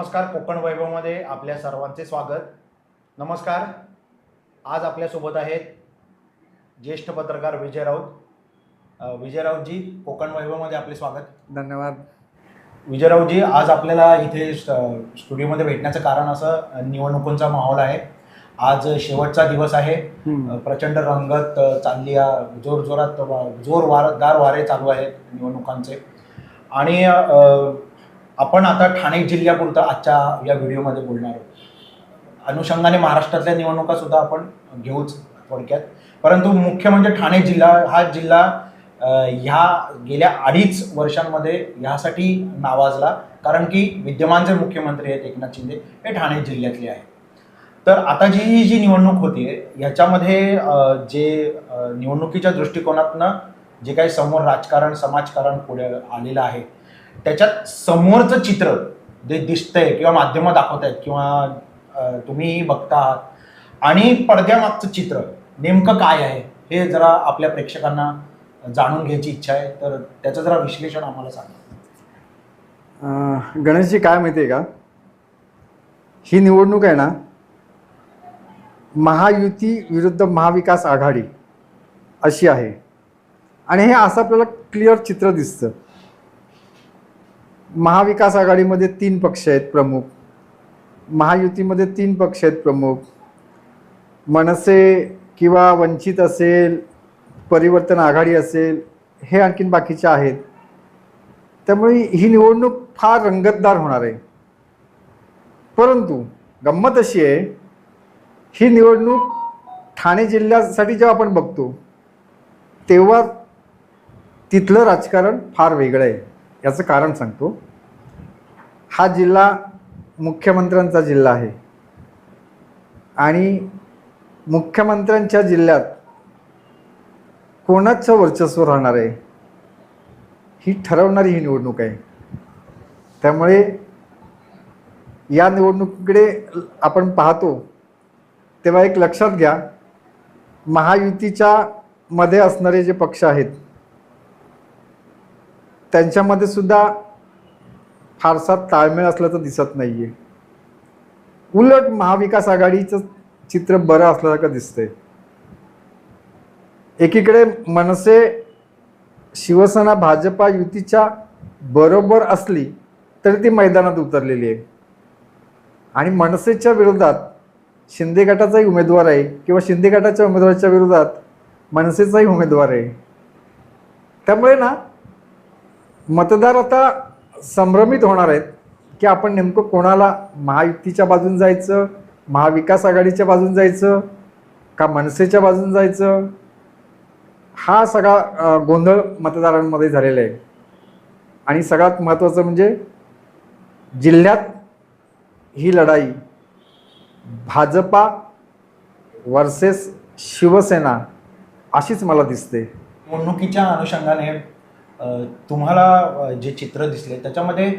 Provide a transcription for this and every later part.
नमस्कार कोकण वैभवमध्ये आपल्या सर्वांचे स्वागत. नमस्कार. आज आपल्यासोबत आहेत ज्येष्ठ पत्रकार विजय राऊत. विजय राऊतजी कोकण वैभवमध्ये आपले स्वागत. धन्यवाद. विजय राऊतजी आज आपल्याला इथे स्ट- स्टुडिओमध्ये भेटण्याचं कारण असं निवडणुकांचा माहोल आहे. आज शेवटचा दिवस आहे. प्रचंड रंगत चालली जोरजोरात जोर वारदार वारे चालू आहेत निवडणुकांचे. आणि आपण आता ठाणे जिल्ह्यापुरतं आजच्या या व्हिडिओमध्ये बोलणार आहोत. अनुषंगाने महाराष्ट्रातल्या निवडणुका सुद्धा आपण घेऊच थोडक्यात. परंतु मुख्य म्हणजे ठाणे जिल्हा हा जिल्हा ह्या गेल्या अडीच वर्षांमध्ये ह्यासाठी नावाजला. कारण की विद्यमान जे मुख्यमंत्री आहेत एकनाथ शिंदे हे ठाणे जिल्ह्यातले आहेत. तर आता जी ही जी निवडणूक होती आहे ह्याच्यामध्ये जे निवडणुकीच्या दृष्टिकोनातनं जे काही समोर राजकारण समाजकारण पुढे आलेलं आहे त्याच्यात समोरचं चित्र जे दिसतंय किंवा माध्यमं दाखवत आहेत किंवा तुम्ही बघता आहात आणि पडद्यामागचं चित्र नेमकं काय आहे हे जरा आपल्या प्रेक्षकांना जाणून घ्यायची इच्छा आहे. तर त्याचं जरा विश्लेषण आम्हाला सांगा. गणेशजी काय माहिती आहे का? ही निवडणूक आहे ना महायुती विरुद्ध महाविकास आघाडी अशी आहे. आणि हे असं आपल्याला क्लिअर चित्र दिसतं. महाविकास आघाडीमध्ये तीन पक्ष आहेत प्रमुख. महायुतीमध्ये तीन पक्ष आहेत प्रमुख. मनसे किंवा वंचित असेल परिवर्तन आघाडी असेल हे आणखीन बाकीचे आहेत. त्यामुळे ही निवडणूक फार रंगतदार होणार आहे. परंतु गंमत अशी आहे ही निवडणूक ठाणे जिल्ह्यासाठी जेव्हा आपण बघतो तेव्हा तिथलं राजकारण फार वेगळं आहे. याचं कारण सांगतो. हा जिल्हा मुख्यमंत्र्यांचा जिल्हा आहे. आणि मुख्यमंत्र्यांच्या जिल्ह्यात कोणाचं वर्चस्व राहणार आहे? ही ठरवणारी ही निवडणूक आहे. त्यामुळे या निवडणुकीकडे आपण पाहतो तेव्हा एक लक्षात घ्या महायुतीच्या मध्ये असणारे जे पक्ष आहेत त्यांच्यामध्ये सुद्धा फारसा ताळमेळ असल्याचं दिसत नाही आहे उलट महाविकास आघाडीचं चित्र बरं असल्यासारखं दिसतंय. एकीकडे मनसे शिवसेना भाजपा युतीच्या बरोबर असली तरी ती मैदानात उतरलेली आहे. आणि मनसेच्या विरोधात शिंदे गटाचाही उमेदवार आहे किंवा शिंदे गटाच्या उमेदवाराच्या विरोधात मनसेचाही उमेदवार आहे. त्यामुळे ना मतदार आता संभ्रमित होणार आहेत की आपण नेमकं कोणाला महायुतीच्या बाजून जायचं महाविकास आघाडीच्या बाजून जायचं का मनसेच्या बाजून जायचं? हा सगळा गोंधळ मतदारांमध्ये झालेला आहे. आणि सगळ्यात महत्त्वाचं म्हणजे जिल्ह्यात ही लढाई भाजपा वर्सेस शिवसेना अशीच मला दिसते. निवडणुकीच्या अनुषंगाने तुम्हाला जे चित्र दिसले त्याच्यामध्ये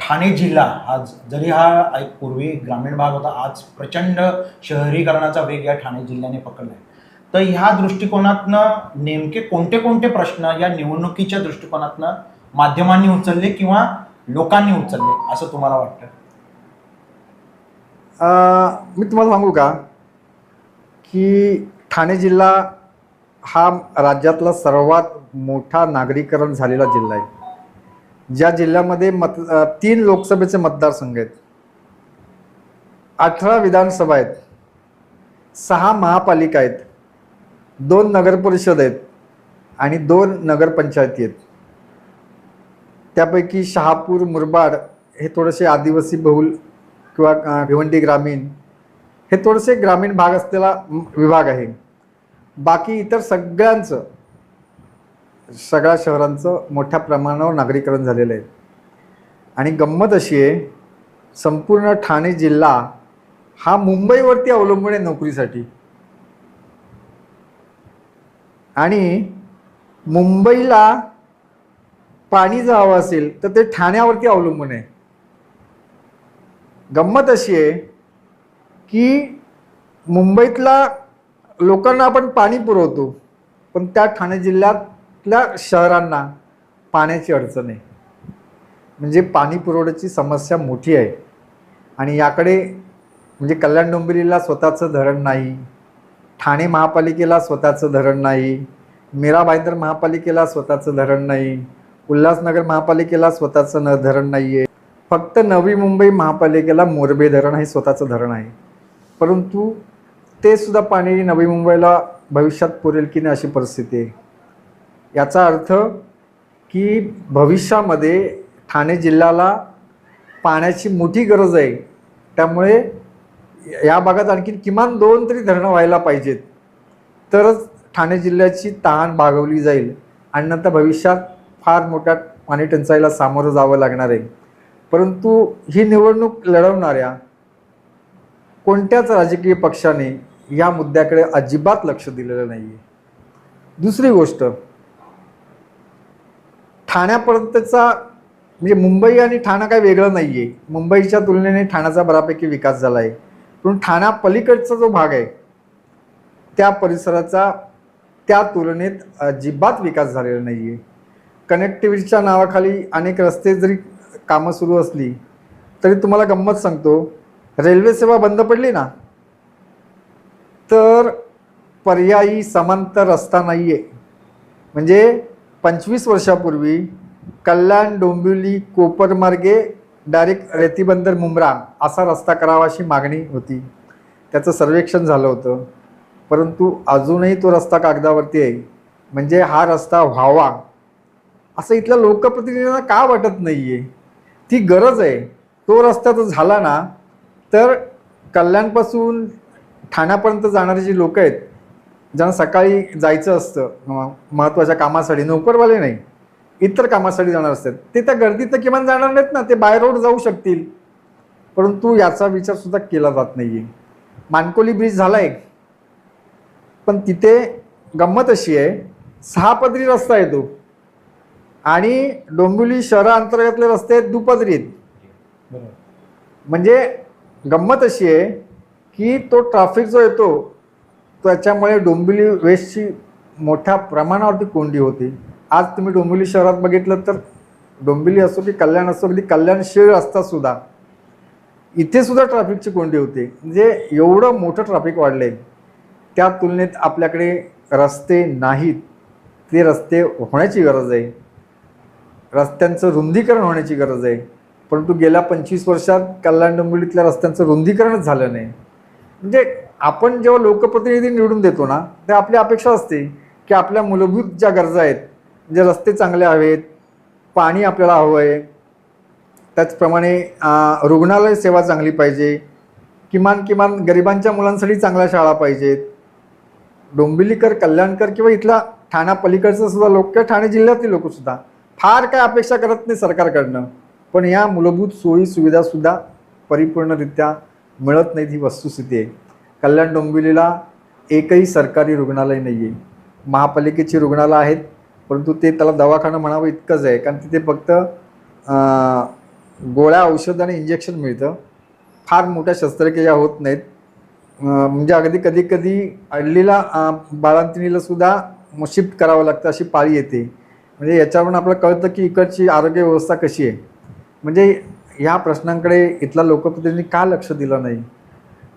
ठाणे जिल्हा आज जरी हा एक पूर्वी ग्रामीण भाग होता आज प्रचंड शहरीकरणाचा वेग या ठाणे जिल्ह्याने पकडला आहे तर ह्या दृष्टिकोनातनं नेमके कोणते कोणते प्रश्न या निवडणुकीच्या दृष्टिकोनातनं माध्यमांनी उचलले किंवा लोकांनी उचलले असं तुम्हाला वाटतं? मी तुम्हाला सांगू का? की ठाणे जिल्हा हा राज्यातला सर्वात मोठा नागरीकरण झालेला जिल्हा आहे. ज्या जिल्ह्यामध्ये मत तीन लोकसभेचे मतदारसंघ आहेत. अठरा विधानसभा आहेत. सहा महापालिका आहेत. दोन नगरपरिषद आहेत आणि दोन नगरपंचायती आहेत. त्यापैकी शहापूर मुरबाड हे थोडेसे आदिवासी बहुल किंवा भिवंडी ग्रामीण हे थोडेसे ग्रामीण भाग असलेला विभाग आहे. बाकी इतर सगळ्यांचं सगळ्या शहरांचं मोठ्या प्रमाणावर नागरीकरण झालेलं आहे. आणि गंमत अशी आहे संपूर्ण ठाणे जिल्हा हा मुंबईवरती अवलंबून आहे नोकरीसाठी. आणि मुंबईला पाणी जर हवं असेल तर ते ठाण्यावरती अवलंबून आहे. गंमत अशी आहे की मुंबईतला लोकांना आपण पाणी पुरवतो पण त्या ठाणे जिल्ह्यातल्या शहरांना पाण्याची अडचण आहे. म्हणजे पाणी पुरवठ्याची समस्या मोठी आहे. आणि याकडे म्हणजे कल्याण डोंबिवलीला स्वतःचं धरण नाही ठाणे महापालिकेला स्वतःचं धरण नाही मीरा भाईंदर महापालिकेला स्वतःचं धरण नाही उल्हासनगर महापालिकेला स्वतःचं न धरण नाही आहे फक्त नवी मुंबई महापालिकेला मोरबे धरण हे स्वतःचं धरण आहे. परंतु ते सुद्धा पाणी नवी मुंबईला भविष्यात पुरेल की नाही अशी परिस्थिती आहे. याचा अर्थ की भविष्यामध्ये ठाणे जिल्ह्याला पाण्याची मोठी गरज आहे. त्यामुळे या भागात आणखी किमान दोन तरी धरणं व्हायला पाहिजेत. तरच ठाणे जिल्ह्याची तहान भागवली जाईल आणि नंतर भविष्यात फार मोठ्या पाणी टंचाईला सामोरं जावं लागणार आहे. परंतु ही निवडणूक लढवणाऱ्या कोणत्याच राजकीय पक्षाने या मुद्द्याकडे अजिबात लक्ष दिलेलं नाही आहे दुसरी गोष्ट ठाण्यापर्यंतचा म्हणजे मुंबई आणि ठाणा काही वेगळं नाही आहे मुंबईच्या तुलनेने ठाण्याचा बऱ्यापैकी विकास झाला आहे पण ठाण्या पलीकडचा जो भाग आहे त्या परिसराचा त्या तुलनेत अजिबात विकास झालेला नाही आहे कनेक्टिव्हिटीच्या नावाखाली अनेक रस्ते जरी कामं सुरू असली तरी तुम्हाला गंमत सांगतो रेल्वे सेवा बंद पडली ना तर पर्यायी समांतर रस्ता नाही आहे म्हणजे पंचवीस वर्षापूर्वी कल्याण डोंबिवली कोपरमार्गे डायरेक्ट रेतीबंदर मुंब्रा असा रस्ता करावा अशी मागणी होती. त्याचं सर्वेक्षण झालं होतं. परंतु अजूनही तो रस्ता कागदावरती आहे. म्हणजे हा रस्ता व्हावा. असं इथल्या लोकप्रतिनिधींना का वाटत नाही आहे ती गरज आहे. तो रस्ता जर झाला ना तर कल्याणपासून ठाण्यापर्यंत जाणारी जी लोक आहेत ज्यांना सकाळी जायचं असतं महत्त्वाच्या कामासाठी नोकरवाले नाही इतर कामासाठी जाणार असतात ते त्या गर्दीत तर किमान जाणार नाहीत ना ते बाय रोड जाऊ शकतील. परंतु याचा विचार सुद्धा केला जात नाही आहे मानकोली ब्रिज झाला आहे पण तिथे गंमत अशी आहे सहा पदरी रस्ता येतो. आणि डोंबिवली शहराअंतर्गतले रस्ते आहेत दुपदरी आहेत म्हणजे गंमत अशी आहे की तो ट्रॅफिक जो येतो त्याच्यामुळे डोंबिवली वेस्टची मोठ्या प्रमाणावरती कोंडी होती. आज तुम्ही डोंबिवली शहरात बघितलं तर डोंबिवली असो की कल्याण असो की कल्याण शहर असतासुद्धा इथे सुद्धा ट्रॅफिकची कोंडी होते. म्हणजे एवढं मोठं ट्रॅफिक वाढलं आहे त्या तुलनेत आपल्याकडे रस्ते नाहीत. ते रस्ते होण्याची गरज आहे. रस्त्यांचं रुंदीकरण होण्याची गरज आहे. परंतु गेल्या पंचवीस वर्षात कल्याण डोंबिवलीतल्या रस्त्यांचं रुंदीकरणच झालं नाही. म्हणजे आपण जेव्हा लोकप्रतिनिधी निवडून देतो ना ते आपली अपेक्षा असते की आपल्या मूलभूत ज्या गरजा आहेत म्हणजे रस्ते चांगले हवेत पाणी आपल्याला हवं आहे त्याचप्रमाणे रुग्णालय सेवा चांगली पाहिजे किमान किमान गरिबांच्या मुलांसाठी चांगल्या शाळा पाहिजेत डोंबिवलीकर कल्याणकर किंवा इथला ठाणा पलीकडचं सुद्धा लोक किंवा ठाणे जिल्ह्यातील लोकसुद्धा फार काय अपेक्षा करत नाही सरकारकडनं. पण या मूलभूत सोयी सुविधासुद्धा परिपूर्णरित्या मिळत नाहीत ही वस्तुस्थिती आहे. कल्याण डोंबिवलीला एकही सरकारी रुग्णालय नाही आहे महापालिकेची रुग्णालय आहेत परंतु ते त्याला दवाखाना म्हणावं इतकंच आहे कारण तिथे फक्त गोळ्या औषध आणि इंजेक्शन मिळतं. फार मोठ्या शस्त्रक्रिया होत नाहीत. म्हणजे अगदी कधी कधी अडलीला बाळांतिणीला सुद्धा शिफ्ट करावं लागतं अशी पाळी येते. म्हणजे याच्यावरून आपल्याला कळतं की इकडची आरोग्य व्यवस्था कशी आहे. म्हणजे ह्या प्रश्नांकडे इथला लोकप्रतिनिधी का लक्ष दिलं नाही?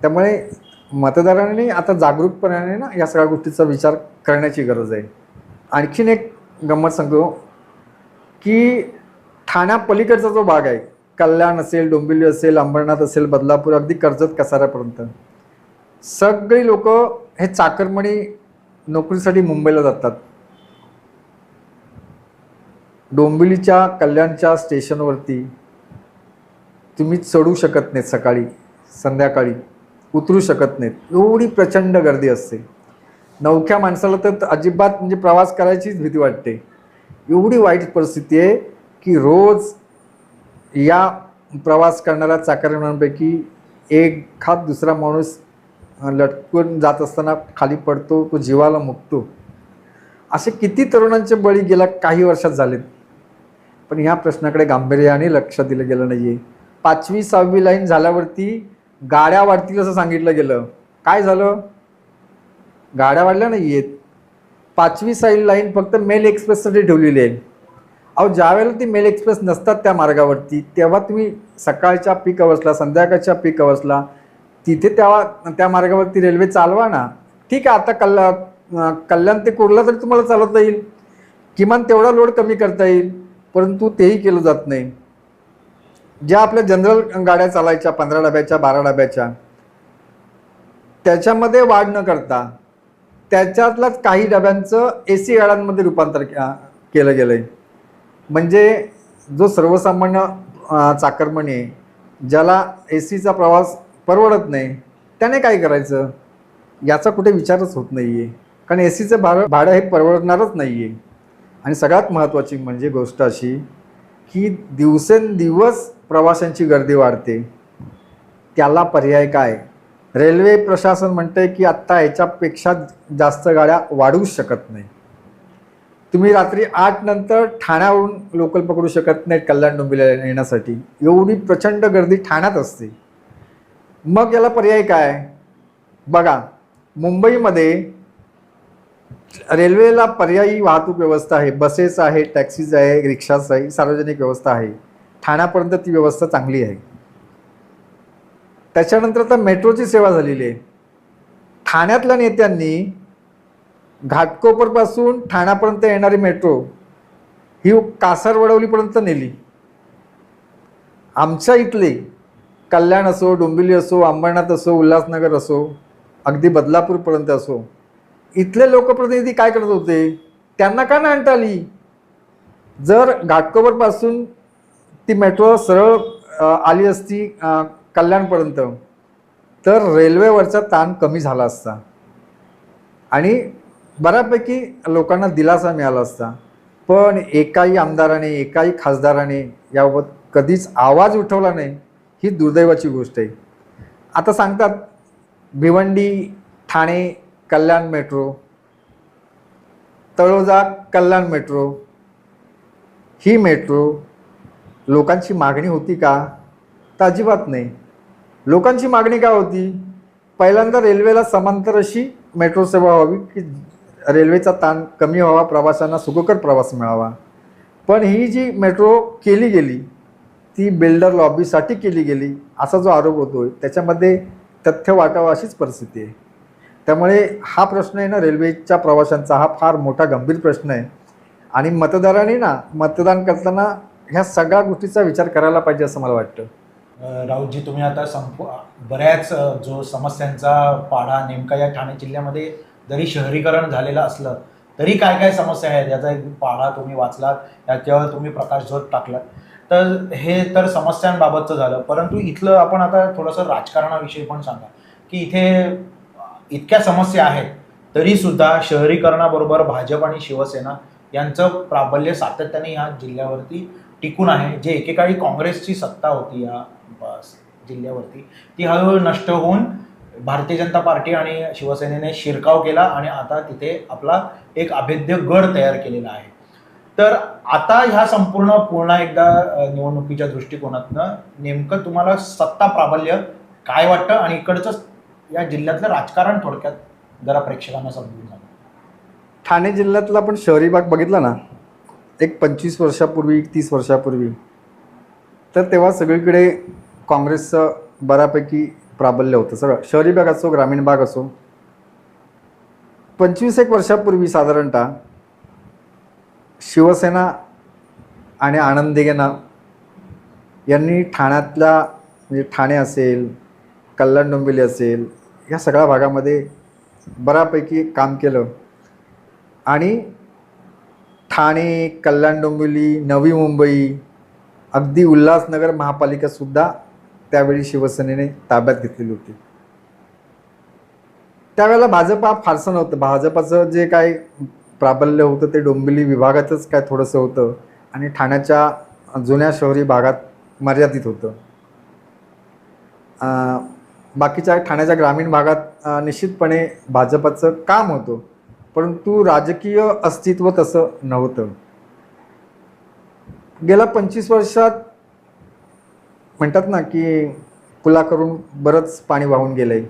त्यामुळे मतदारांनी आता जागरूकपणाने ना या सगळ्या गोष्टीचा विचार करण्याची गरज आहे. आणखीन एक गंमत सांगतो की ठाण्यापलीकडचा जो भाग आहे कल्याण असेल डोंबिवली असेल अंबरनाथ असेल बदलापूर अगदी कर्जत कसाऱ्यापर्यंत सगळी लोक हे चाकरमणी नोकरीसाठी मुंबईला जातात. डोंबिवलीच्या कल्याणच्या स्टेशनवरती तुम्ही चढू शकत नाहीत सकाळी संध्याकाळी उतरू शकत नाहीत. एवढी प्रचंड गर्दी असते. नवख्या माणसाला तर अजिबात म्हणजे प्रवास करायचीच भीती वाटते. एवढी वाईट परिस्थिती आहे की रोज या प्रवास करणाऱ्या चाकरमांपैकी एखाद दुसरा माणूस लटकून जात असताना खाली पडतो तो जीवाला मुकतो. असे किती तरुणांचे बळी गेल्या काही वर्षात झालेत. पण ह्या प्रश्नाकडे गांभीर्याने लक्ष दिलं गेलं नाही आहे पाचवी सहावी लाईन झाल्यावरती गाड्या वाढतील असं सांगितलं गेलं. काय झालं? गाड्या वाढल्या नाही आहेत पाचवी साईल लाईन फक्त मेल एक्सप्रेससाठी ठेवलेली आहे. अहो ज्यावेळेला ती मेल एक्सप्रेस नसतात त्या मार्गावरती तेव्हा तुम्ही सकाळच्या पीक अवर्सला संध्याकाळच्या पीक अवर्सला तिथे तेव्हा त्या मार्गावरती रेल्वे चालवा ना. ठीक आहे आता कल्ला कल्याण ते कुर्ला तरी तुम्हाला चालवता येईल. किमान तेवढा लोड कमी करता येईल परंतु तेही केलं जात नाही. ज्या आपल्या जनरल गाड्या चालायच्या पंधरा डब्याच्या बारा डब्याच्या त्याच्यामध्ये वाढ न करता त्याच्यातल्याच काही डब्यांचं ए सी गाड्यांमध्ये रूपांतर के- केलं गेलं आहे म्हणजे जो सर्वसामान्य चाकरमणी आहे ज्याला ए सीचा प्रवास परवडत नाही त्याने काय करायचं? याचा कुठे विचारच होत नाही आहे कारण ए सीचं भाडं भाडं हे परवडणारच नाही आहे आणि सगळ्यात महत्त्वाची म्हणजे गोष्ट अशी की दिवसेंदिवस प्रवाशांची गर्दी वाढते. त्याला पर्याय काय? रेल्वे प्रशासन म्हणते की आत्ता ह्याच्यापेक्षा जास्त गाड्या वाढूच शकत नाही. तुम्ही रात्री आठ नंतर ठाण्यावरून लोकल पकडू शकत नाहीत कल्याण डोंबिवलीला येण्यासाठी. एवढी प्रचंड गर्दी ठाण्यात असते. मग याला पर्याय काय? बघा मुंबईमध्ये रेल्वेला पर्यायी वाहतूक व्यवस्था आहे. बसेस आहे टॅक्सीज आहे रिक्षाज आहे सार्वजनिक व्यवस्था आहे. ठाण्यापर्यंत ती व्यवस्था चांगली आहे. त्याच्यानंतर आता मेट्रोची सेवा झालेली आहे. ठाण्यातल्या नेत्यांनी घाटकोपरपासून ठाण्यापर्यंत येणारी मेट्रो ही कासारवडवलीपर्यंत नेली. आमच्या इथले कल्याण असो डोंबिवली असो अंबरनाथ असो उल्हासनगर असो अगदी बदलापूरपर्यंत असो इथले लोकप्रतिनिधी काय करत होते? त्यांना का नाही आणता आली? जर घाटकोपरपासून ती मेट्रो सरळ आली असती कल्याणपर्यंत. तर रेल्वेवरचा ताण कमी झाला असता. आणि बऱ्यापैकी लोकांना दिलासा मिळाला असता. पण एकाही आमदाराने एकाही खासदाराने याबाबत कधीच आवाज उठवला नाही ही दुर्दैवाची गोष्ट आहे. आता सांगतात भिवंडी ठाणे कल्याण मेट्रो तळोजा कल्याण मेट्रो ही मेट्रो लोकांची मागणी होती का? तर अजिबात नाही. लोकांची मागणी काय होती? पहिल्यांदा रेल्वेला समांतर अशी मेट्रो सेवा व्हावी की रेल्वेचा ताण कमी व्हावा प्रवाशांना सुखकर प्रवास मिळावा. पण ही जी मेट्रो केली गेली ती बिल्डर लॉबीसाठी केली गेली असा जो आरोप होतोय त्याच्यामध्ये तथ्य वाटावं अशीच परिस्थिती आहे. त्यामुळे हा प्रश्न आहे ना रेल्वेच्या प्रवाशांचा हा फार मोठा गंभीर प्रश्न आहे. आणि मतदारांनी ना मतदान करताना ह्या सगळ्या गोष्टीचा विचार करायला पाहिजे असं मला वाटतं. राऊतजी तुम्ही आता संप बऱ्याच जो समस्यांचा पाढा नेमका या ठाणे जिल्ह्यामध्ये जरी शहरीकरण झालेलं असलं तरी काय काय समस्या आहेत? याचा एक पाढा तुम्ही वाचलात याच्यावर तुम्ही प्रकाशझोत टाकलात. तर हे तर समस्यांबाबतचं झालं. परंतु इथलं आपण आता थोडंसं राजकारणाविषयी पण सांगा. की इथे इतक्या समस्या आहेत तरीसुद्धा शहरीकरणाबरोबर भाजप आणि शिवसेना यांचं प्राबल्य सातत्याने या जिल्ह्यावरती टिकून आहे. जे एकेकाळी काँग्रेसची सत्ता होती या जिल्ह्यावरती ती हळूहळू नष्ट होऊन भारतीय जनता पार्टी आणि शिवसेनेने शिरकाव केला आणि आता तिथे आपला एक अभेद्य गड तयार केलेला आहे. तर आता ह्या संपूर्ण पूर्ण एकदा निवडणुकीच्या दृष्टिकोनातनं नेमकं तुम्हाला सत्ता प्राबल्य काय वाटतं? आणि इकडचं या जिल्ह्यातलं राजकारण थोडक्यात जरा प्रेक्षकांना समजून झालं ठाणे जिल्ह्यातला आपण शहरी भाग बघितला ना? एक पंचवीस वर्षापूर्वी तीस वर्षापूर्वी. तर तेव्हा सगळीकडे काँग्रेसचं बऱ्यापैकी प्राबल्य होतं. सगळं शहरी भाग असो ग्रामीण भाग असो. पंचवीस एक वर्षापूर्वी साधारणतः शिवसेना आणि आनंद दिघेना यांनी ठाण्यातल्या म्हणजे ठाणे असेल कल्याण डोंबिवली असेल या सगळ्या भागामध्ये बऱ्यापैकी काम केलं. आणि ठाणे कल्याण डोंबिवली नवी मुंबई अगदी उल्हासनगर महापालिकासुद्धा त्यावेळी शिवसेनेने ताब्यात घेतलेली होती. त्यावेळेला भाजप हा फारसं नव्हतं. भाजपाचं जे काय प्राबल्य होतं ते डोंबिवली विभागातच काय थोडंसं होतं आणि ठाण्याच्या जुन्या शहरी भागात मर्यादित होतं. बाकीच्या ठाण्याच्या ग्रामीण भागात निश्चितपणे भाजपाचं काम होतं. परंतु राजकीय अस्तित्व तसं नव्हतं. गेल्या पंचवीस वर्षात म्हणतात ना की पुलाकरून बरंच पाणी वाहून गेलं आहे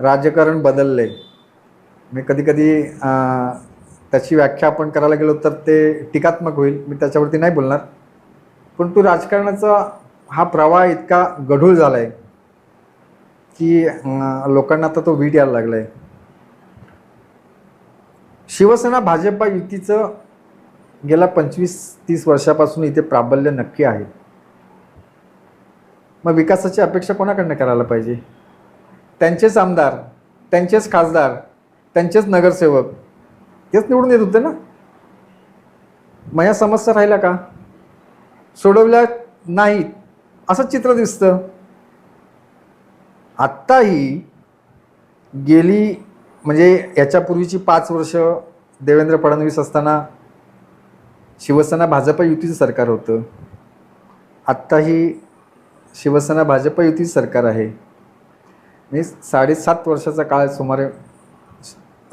राजकारण बदललं आहे मी कधीकधी त्याची व्याख्या आपण करायला गेलो तर ते टीकात्मक होईल. मी त्याच्यावरती नाही बोलणार. परंतु राजकारणाचा हा प्रवाह इतका गढूळ झाला आहे की लोकांना आता तो वीट यायला लागला आहे शिवसेना भाजपा युतीचं गेल्या पंचवीस तीस वर्षापासून इथे प्राबल्य नक्की आहे. मग विकासाची अपेक्षा कोणाकडनं करायला पाहिजे? त्यांचेच आमदार त्यांचेच खासदार त्यांचेच नगरसेवक तेच निवडून येत होते ना? मग या समस्या राहिल्या का? सोडवल्या नाहीत असं चित्र दिसतं. आत्ताही गेली म्हणजे याच्यापूर्वीची पाच वर्ष देवेंद्र फडणवीस असताना शिवसेना भाजप युतीचं सरकार होतं. आत्ताही शिवसेना भाजप युतीचं सरकार आहे. मी साडेसात वर्षाचा काळ सुमारे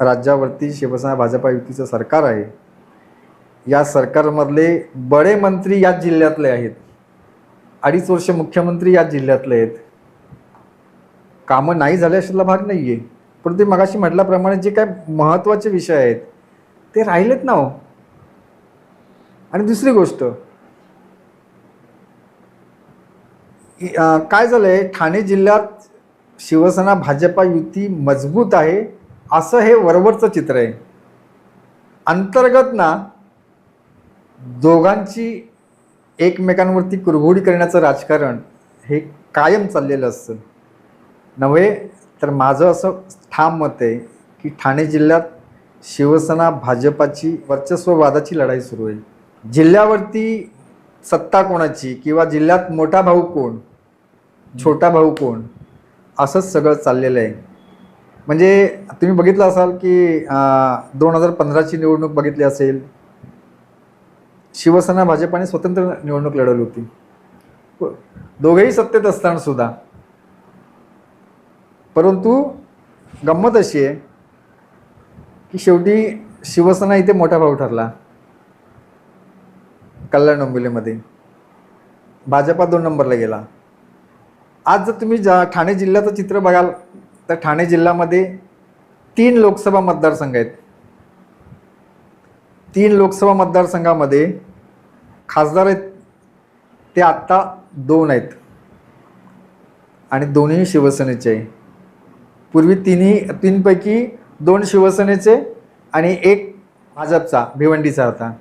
राज्यावरती शिवसेना भाजपा युतीचं सरकार आहे. या सरकारमधले बडे मंत्री याच जिल्ह्यातले आहेत. अडीच वर्ष मुख्यमंत्री याच जिल्ह्यातले आहेत. कामं नाही झाले भाग नाही आहे पण ते मगाशी म्हटल्याप्रमाणे जे काय महत्त्वाचे विषय आहेत ते राहिलेत ना हो. आणि दुसरी गोष्ट काय झालं आहे ठाणे जिल्ह्यात शिवसेना भाजपा युती मजबूत आहे असं हे वरवरचं चित्र आहे. अंतर्गत ना दोघांची एकमेकांवरती कुरघोडी करण्याचं राजकारण हे कायम चाललेलं असतं. नव्हे तर माझं असं ठाम मत आहे की ठाणे जिल्ह्यात शिवसेना भाजपाची वर्चस्ववादाची लढाई सुरू आहे. जिल्ह्यावरती सत्ता कोणाची किंवा जिल्ह्यात मोठा भाऊ कोण छोटा भाऊ कोण असंच सगळं चाललेलं आहे. म्हणजे तुम्ही बघितलं असाल की दोन हजार पंधराची निवडणूक बघितली असेल. शिवसेना भाजपाने स्वतंत्र निवडणूक लढवली होती. दोघेही सत्तेत असताना सुद्धा. परंतु गंमत अशी आहे की शेवटी शिवसेना इथे मोठा भाऊ ठरला. कल्याण डोंबिवलीमध्ये. भाजपा दोन नंबरला गेला. आज जर तुम्ही जा ठाणे जिल्ह्याचं चित्र बघाल तर ठाणे जिल्ह्यामध्ये तीन लोकसभा मतदारसंघ आहेत. तीन लोकसभा मतदारसंघामध्ये खासदार आहेत ते आत्ता दोन आहेत. आणि दोन्ही शिवसेनेचे आहे. पूर्वी तिन्ही तीनपैकी दोन शिवसेनेचे आणि एक भाजपचा भिवंडीचा होता.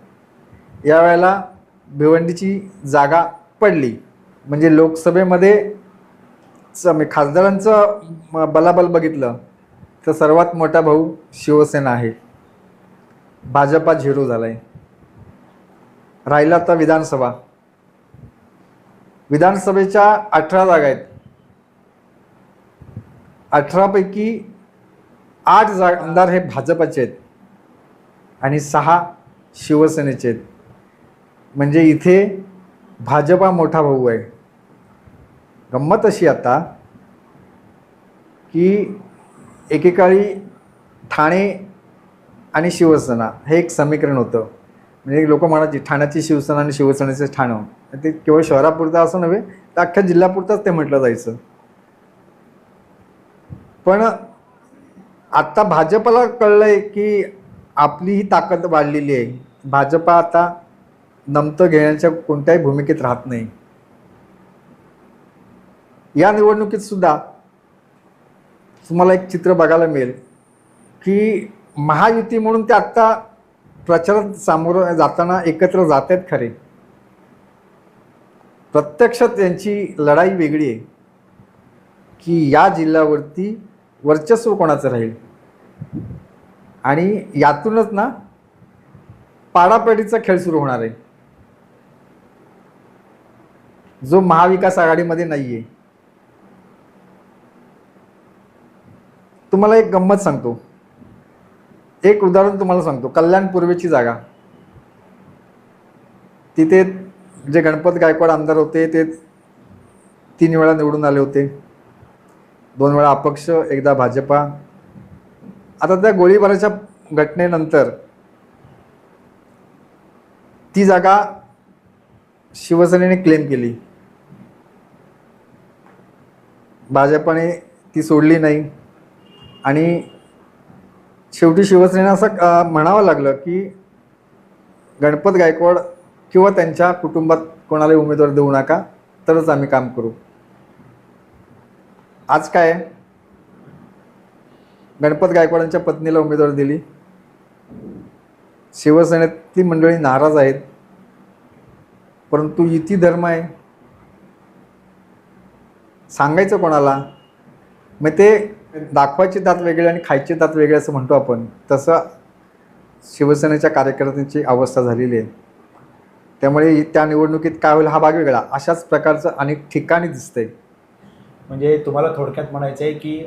यावेळेला भिवंडीची जागा पडली. म्हणजे लोकसभेमध्ये च- म्हणजे खासदारांचं बलाबल बघितलं तर सर्वात मोठा भाऊ शिवसेना आहे. भाजपा झिरो झाला आहे राहिला आता विधानसभा. विधानसभेच्या अठरा जागा आहेत. अठरापैकी आठ जाग आमदार हे भाजपाचे आहेत. आणि सहा शिवसेनेचे आहेत. म्हणजे इथे भाजपा मोठा भाऊ आहे. गंमत अशी आता की एकेकाळी ठाणे आणि शिवसेना हे एक समीकरण होतं. म्हणजे लोक म्हणायचे ठाण्याची शिवसेना आणि शिवसेनेचं ठाणं. ते केवळ शहरापुरतं असं नव्हे तर अख्ख्या जिल्ह्यापुरतंच ते म्हटलं जायचं. पण आत्ता भाजपला कळलं आहे की आपली ही ताकद वाढलेली आहे. भाजपा आता नमतं घेण्याच्या कोणत्याही भूमिकेत राहत नाही. या निवडणुकीत सुद्धा तुम्हाला एक चित्र बघायला मिळेल की महायुती म्हणून ते आत्ता प्रचारात सामोरं जाताना एकत्र जात आहेत खरे. प्रत्यक्षात त्यांची लढाई वेगळी आहे की या जिल्ह्यावरती वर्चस्व कोणाचं राहील? आणि यातूनच ना पाडापाडीचा खेळ सुरू होणार आहे. जो महाविकास आघाडीमध्ये नाही आहे तुम्हाला एक गंमत सांगतो. एक उदाहरण तुम्हाला सांगतो. कल्याण पूर्वेची जागा. तिथे जे गणपत गायकवाड आमदार होते ते तीन वेळा निवडून आले होते. दोन वेळा अपक्ष एकदा भाजपा. आता त्या गोळीबाराच्या घटनेनंतर ती जागा शिवसेनेने क्लेम केली. भाजपाने ती सोडली नाही. आणि शेवटी शिवसेनेनं असं म्हणावं लागलं की गणपत गायकवाड किंवा त्यांच्या कुटुंबात कोणालाही उमेदवार देऊ नका तरच आम्ही काम करू. आज काय? गणपत गायकवाडांच्या पत्नीला उमेदवारी दिली. शिवसेनेतली मंडळी नाराज आहेत. परंतु युती धर्म आहे. सांगायचं कोणाला? मग ते दाखवायचे दात वेगळे आणि खायचे दात वेगळे असं म्हणतो आपण. तसं शिवसेनेच्या कार्यकर्त्यांची अवस्था झालेली आहे. त्यामुळे त्या निवडणुकीत काय होईल हा भाग वेगळा. अशाच प्रकारचं अनेक ठिकाणी दिसतंय. म्हणजे तुम्हाला थोडक्यात म्हणायचं आहे की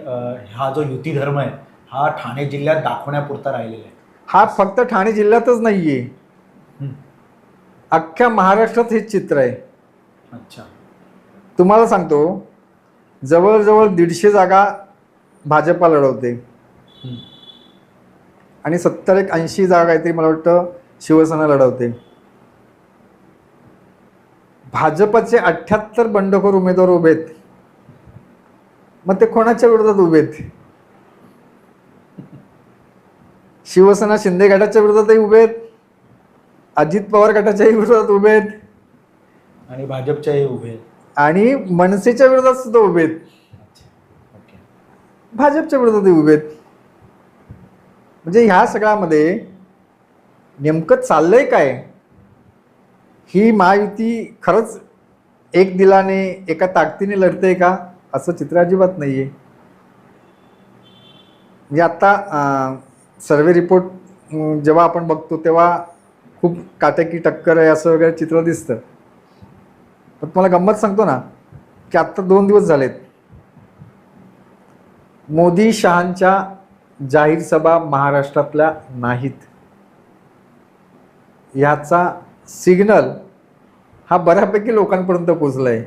हा जो युती धर्म आहे हा ठाणे जिल्ह्यात दाखवण्यापुरता राहिलेला आहे. हा फक्त ठाणे जिल्ह्यातच नाहीये. हं. अख्ख्या महाराष्ट्रात हे चित्र आहे. अच्छा. तुम्हाला सांगतो जवळजवळ दीडशे जागा भाजपा लढवते. आणि सत्तर एक ऐंशी जागा काहीतरी मला वाटतं शिवसेना लढवते. भाजपचे अठ्ठ्याहत्तर बंडखोर उमेदवार उभे आहेत. मग ते कोणाच्या विरोधात उभे आहेत? शिवसेना शिंदे गटाच्या विरोधातही उभे आहेत? अजित पवार गटाच्याही विरोधात उभे आहेत? आणि भाजपच्याही उभे आहेत. आणि मनसेच्या विरोधात सुद्धा उभे आहेत. भाजपच्या विरोधातही उभे आहेत. म्हणजे ह्या सगळ्यामध्ये नेमकं चाललंय काय? ही महायुती खरंच एक दिलाने एका ताकदीने लढते का? असं चित्र अजिबात नाही आहे म्हणजे आत्ता सर्वे रिपोर्ट जेव्हा आपण बघतो तेव्हा खूप काटेकी टक्कर आहे असं वगैरे चित्र दिसतं. पण तुम्हाला गंमत सांगतो ना की आत्ता दोन दिवस झालेत. मोदी शहांच्या जाहीर सभा महाराष्ट्रातल्या नाहीत. ह्याचा सिग्नल हा बऱ्यापैकी लोकांपर्यंत पोचला आहे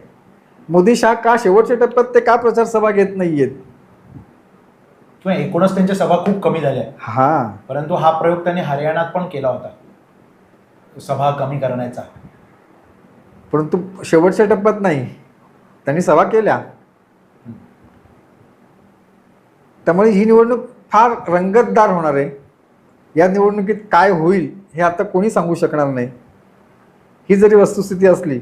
मोदी शहा का शेवटच्या टप्प्यात ते का प्रचार सभा घेत नाहीयेत? किंवा एकूणच त्यांच्या सभा खूप कमी झाल्या हा. परंतु हा प्रयोग त्यांनी हरियाणात पण केला होता. सभा कमी करण्याचा. परंतु शेवटच्या टप्प्यात नाही. त्यांनी सभा केल्या. त्यामुळे ही निवडणूक फार रंगतदार होणार आहे. या निवडणुकीत काय होईल हे आता कोणी सांगू शकणार नाही. ही जरी वस्तुस्थिती असली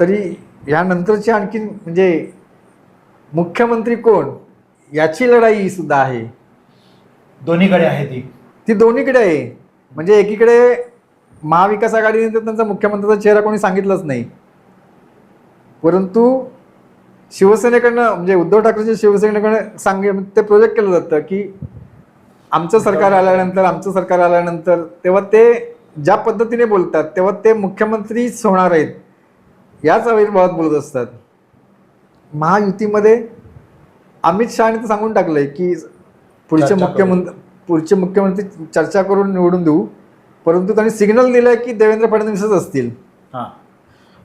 तरी ह्यानंतरची आणखीन म्हणजे मुख्यमंत्री कोण? याची लढाई सुद्धा आहे. दोन्हीकडे आहे ती. ती दोन्हीकडे आहे. म्हणजे एकीकडे महाविकास आघाडीने तर त्यांचा मुख्यमंत्र्याचा चेहरा कोणी सांगितलंच नाही. परंतु शिवसेनेकडनं म्हणजे उद्धव ठाकरेच्या शिवसेनेकडनं सांगे ते प्रोजेक्ट केलं जातं की आमचं सरकार आल्यानंतर आमचं सरकार आल्यानंतर तेव्हा ते ज्या पद्धतीने बोलतात तेव्हा ते मुख्यमंत्रीच होणार आहेत. याच आविर्भावात बोलत असतात. महायुतीमध्ये अमित शहाने तर सांगून टाकलंय की पुढचे. मुख्यमंत्री पुढचे मुख्यमंत्री चर्चा करून निवडून देऊ. परंतु त्यांनी सिग्नल दिलाय की देवेंद्र फडणवीसच असतील. हां.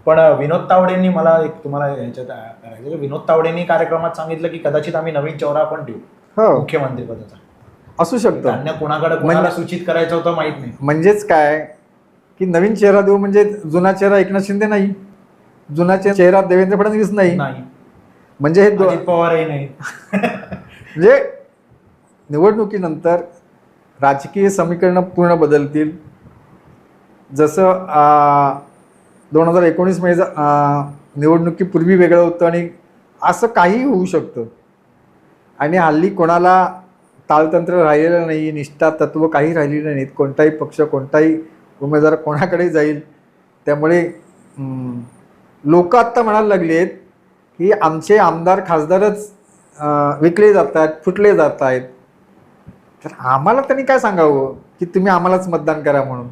पण विनोद तावडेंनी मला एक तुम्हाला की विनोद तावडेंनी कार्यक्रमात सांगितलं की कदाचित आम्ही नवीन चौरा पण देऊ. हो. मुख्यमंत्री पदाचा. असू शकतं. अन्य कोणाकडे कोणाला म्हणजे- सूचित करायचं होतं माहीत नाही. म्हणजेच काय? की नवीन चेहरा देऊ म्हणजे जुना चेहरा एकनाथ शिंदे नाही. जुना चेहरा देवेंद्र फडणवीस नाही. नाही. म्हणजे हे दो- अजित पवारही नाही. म्हणजे निवडणुकीनंतर राजकीय समीकरणं पूर्ण बदलतील. जसं दोन हजार एकोणीसमध्ये ज- आ, निवडणुकीपूर्वी वेगळं होतं आणि असं काही होऊ शकतं. आणि हल्ली कोणाला ताळतंत्र राहिलेलं नाही निष्ठा तत्व काही राहिलेलं नाहीत कोणताही पक्ष कोणताही उमेदवार कोणाकडे जाईल. त्यामुळे लोक आत्ता म्हणायला लागलेत आहेत की आमचे आमदार खासदारच विकले विकले जातात फुटले जात आहेत तर आम्हाला त्यांनी काय सांगावं की तुम्ही आम्हालाच मतदान करा म्हणून?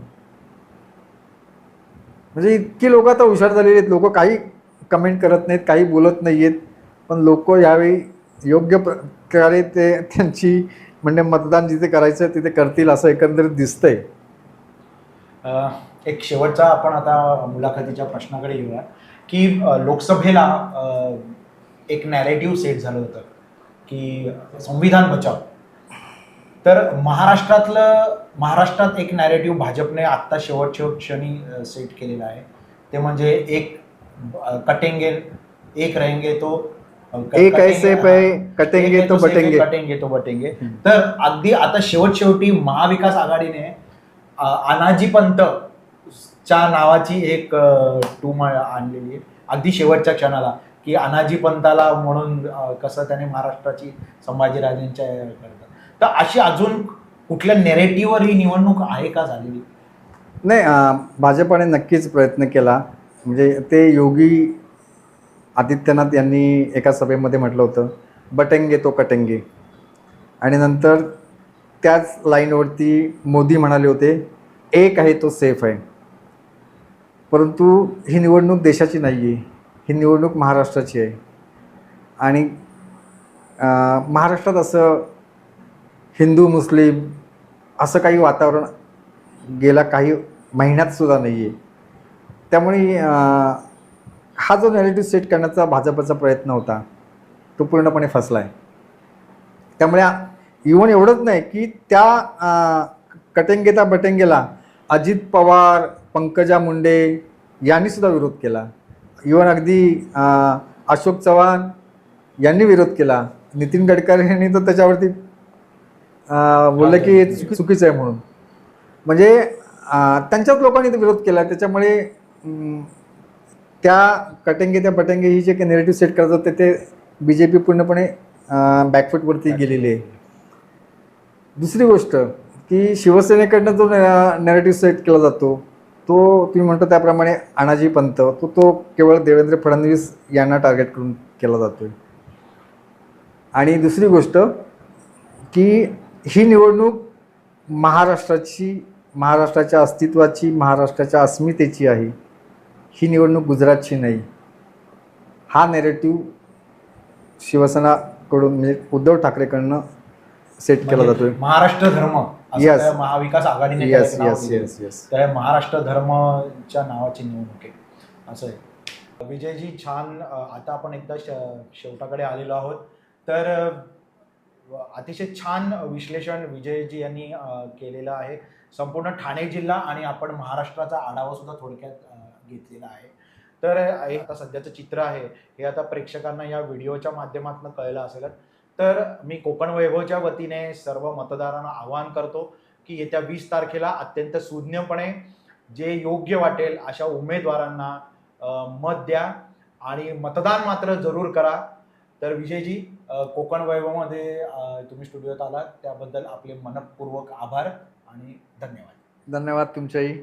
म्हणजे इतकी लोक आता हुशार झालेली आहेत. लोक काही कमेंट करत नाहीत काही बोलत नाही आहेत पण लोक यावेळी योग्य प्रकारे ते त्यांची म्हणजे मतदान जिथे करायचं तिथे करतील असं एकंदरीत दिसतंय. एक शेवटचा आपण आता मुलाखतीच्या प्रश्नाकडे येऊया. की लोकसभेला एक नॅरेटिव्ह सेट झालं होतं की संविधान बचाव. तर महाराष्ट्रातलं महाराष्ट्रात एक नॅरेटिव्ह भाजपने आत्ता शेवटच्या क्षणी सेट केलेला आहे. ते म्हणजे एक कटेंगे एक रहेंगे तो एक कटेंगे- ऐसे पे कटेंगे तो बटेंगे. कटेंगे तो बटेंगे. तर अगदी आता शेवट शेवटी महाविकास आघाडीने अनाजी पंत च्या नावाची एक टूम आणलेली आहे. अगदी शेवटच्या क्षणाला की अनाजी पंताला म्हणून कसं त्याने महाराष्ट्राची संभाजीराजांच्या करतात. तर अशी अजून कुठल्या नेरेटिव्हवर ही निवडणूक आहे का झालेली? नाही भाजपाने नक्कीच प्रयत्न केला. म्हणजे ते योगी आदित्यनाथ यांनी एका सभेमध्ये म्हटलं होतं बटेंगे तो कटेंगे. आणि नंतर त्याच लाईनवरती मोदी म्हणाले होते एक आहे तो सेफ आहे. परंतु ही निवडणूक देशाची नाही आहे ही निवडणूक महाराष्ट्राची आहे. आणि महाराष्ट्रात असं हिंदू मुस्लिम असं काही वातावरण गेला काही महिन्यातसुद्धा नाही आहे त्यामुळे हा जो नॅरेटिव्ह सेट करण्याचा भाजपचा प्रयत्न होता तो पूर्णपणे फसला आहे त्यामुळे इव्हन एवढंच नाही की त्या अं, कटेंगेता बटेंगेला अजित पवार पंकजा मुंडे यांनी सुद्धा विरोध केला. इवन अगदी अशोक चव्हाण यांनी विरोध केला. नितीन गडकरी यांनी तर त्याच्यावरती बोललं की चुकी- चुकीचं आहे म्हणून. म्हणजे त्यांच्याच लोकांनी विरोध केला. त्याच्यामुळे त्या कटेंगे त्या पटेंगे ही जे काही नेरेटिव्ह सेट करत होते ते बी जे पी पूर्णपणे बॅकफूटवरती गेलेली आहे. दुसरी गोष्ट की शिवसेनेकडनं जो नॅरेटिव्ह सेट केला जातो तो तुम्ही म्हणतो त्याप्रमाणे अनाजी पंत तो तो केवळ देवेंद्र फडणवीस यांना टार्गेट करून केला जातोय. आणि दुसरी गोष्ट की ही निवडणूक महाराष्ट्राची महाराष्ट्राच्या अस्तित्वाची महाराष्ट्राच्या अस्मितेची आहे. ही निवडणूक गुजरातची नाही. हा नेरेटिव्ह शिवसेनाकडून म्हणजे उद्धव ठाकरेकडनं सेट केला म्हणजे जातोय. महाराष्ट्र धर्म. Yes. महाविकास आघाडीने त्याला नाव दिलेलं आहे. येस येस तर महाराष्ट्र धर्मच्या नावाची निवडणूक आहे. असं आहे. विजयजी छान अ, आता आपण एकदा श- शेवटाकडे आलेलो आहोत. तर अ, अतिशय छान विश्लेषण विजयजी यांनी अ, केलेलं आहे. संपूर्ण ठाणे जिल्हा आणि आपण महाराष्ट्राचा आढावा सुद्धा थोडक्यात अ, घेतलेला आहे. तर हे आता सध्याचं चित्र आहे. हे आता प्रेक्षकांना या व्हिडिओच्या माध्यमातून कळलं असेलच. तर मी कोकण वैभवच्या वतीने सर्व मतदारांना आवाहन करतो की येत्या वीस तारखेला अत्यंत सुज्ञपणे जे योग्य वाटेल अशा उमेदवारांना मत द्या आणि मतदान मात्र जरूर करा. तर विजयजी कोकण वैभवमध्ये तुम्ही स्टुडिओत आलात. त्याबद्दल आपले मनपूर्वक आभार आणि धन्यवाद. धन्यवाद तुमच्याही